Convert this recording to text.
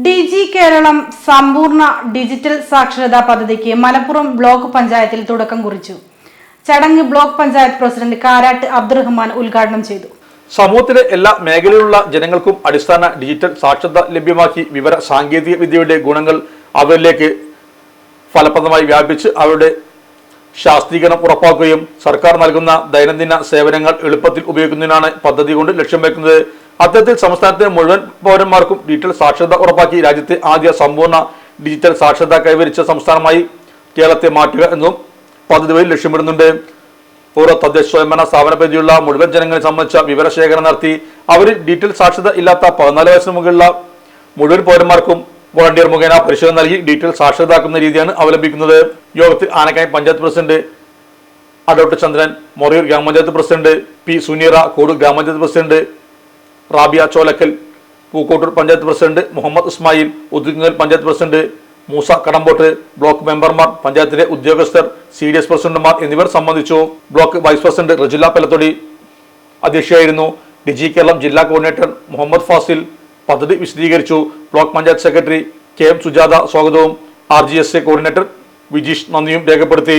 ഡിജി കേരളം സമ്പൂർണ ഡിജിറ്റൽ സാക്ഷരതാ പദ്ധതിക്ക് മലപ്പുറം ബ്ലോക്ക് പഞ്ചായത്തിൽ തുടക്കം കുറിച്ചു. ചടങ്ങ് ബ്ലോക്ക് പഞ്ചായത്ത് പ്രസിഡന്റ് കാരാട്ട് അബ്ദുറഹ്മാൻ ഉദ്ഘാടനം ചെയ്തു. സമൂഹത്തിലെ എല്ലാ മേഖലയിലുള്ള ജനങ്ങൾക്കും അടിസ്ഥാന ഡിജിറ്റൽ സാക്ഷരത ലഭ്യമാക്കി വിവര സാങ്കേതിക വിദ്യയുടെ ഗുണങ്ങൾ അവരിലേക്ക് ഫലപ്രദമായി വ്യാപിച്ച് അവരുടെ ശാസ്ത്രീകരണം ഉറപ്പാക്കുകയും സർക്കാർ നൽകുന്ന ദൈനംദിന സേവനങ്ങൾ എളുപ്പത്തിൽ ഉപയോഗിക്കുന്നതിനാണ് പദ്ധതി കൊണ്ട് ലക്ഷ്യം വെക്കുന്നത്. അത്തരത്തിൽ സംസ്ഥാനത്തെ മുഴുവൻ പൗരന്മാർക്കും ഡിജിറ്റൽ സാക്ഷരത ഉറപ്പാക്കി. രാജ്യത്തെ ആദ്യ സമ്പൂർണ ഡിജിറ്റൽ സാക്ഷരത കൈവരിച്ച സംസ്ഥാനമായി കേരളത്തെ മാറ്റുക എന്നും പദ്ധതി വഴി ലക്ഷ്യമിടുന്നുണ്ട്. ഓരോ തദ്ദേശ സ്വയംഭരണ സ്ഥാപന പരിധിയുള്ള മുഴുവൻ ജനങ്ങളെ സംബന്ധിച്ച വിവരശേഖരണം നടത്തി. അവരിൽ ഡിജിറ്റൽ സാക്ഷരത ഇല്ലാത്ത പതിനാല് വയസ്സിന് മുകളിലുള്ള മുഴുവൻ പൗരന്മാർക്കും വോളണ്ടിയർ മുഖേന പരിശോധന നൽകി ഡിജിറ്റൽ സാക്ഷരതാക്കുന്ന രീതിയാണ് അവലംബിക്കുന്നത്. യോഗത്തിൽ ആനക്കായം പഞ്ചായത്ത് പ്രസിഡന്റ് അഡോട്ട് ചന്ദ്രൻ മൊറയൂർ ഗ്രാമപഞ്ചായത്ത് പ്രസിഡന്റ് പി സുനീറ കോടൂർ ഗ്രാമപഞ്ചായത്ത് president Rabiya Cholakkal Pookkottur panchayat president Muhammad Usmayil Uddingal panchayat president Moosa Kadambott block മെമ്പർമാർ പഞ്ചായത്തിലെ ഉദ്യോഗസ്ഥർ സി ഡി എസ് പ്രസിഡന്റുമാർ എന്നിവർ സംബന്ധിച്ചു. Block vice president Rajula Pelathodi അധ്യക്ഷയായിരുന്നു. Digi Keralam ജില്ലാ കോർഡിനേറ്റർ മുഹമ്മദ് ഫാസിൽ പദ്ധതി വിശദീകരിച്ചു. Block panchayat secretary K M Sujatha സ്വാഗതവും. R G S A coordinator Vijeesh നന്ദിയും രേഖപ്പെടുത്തി.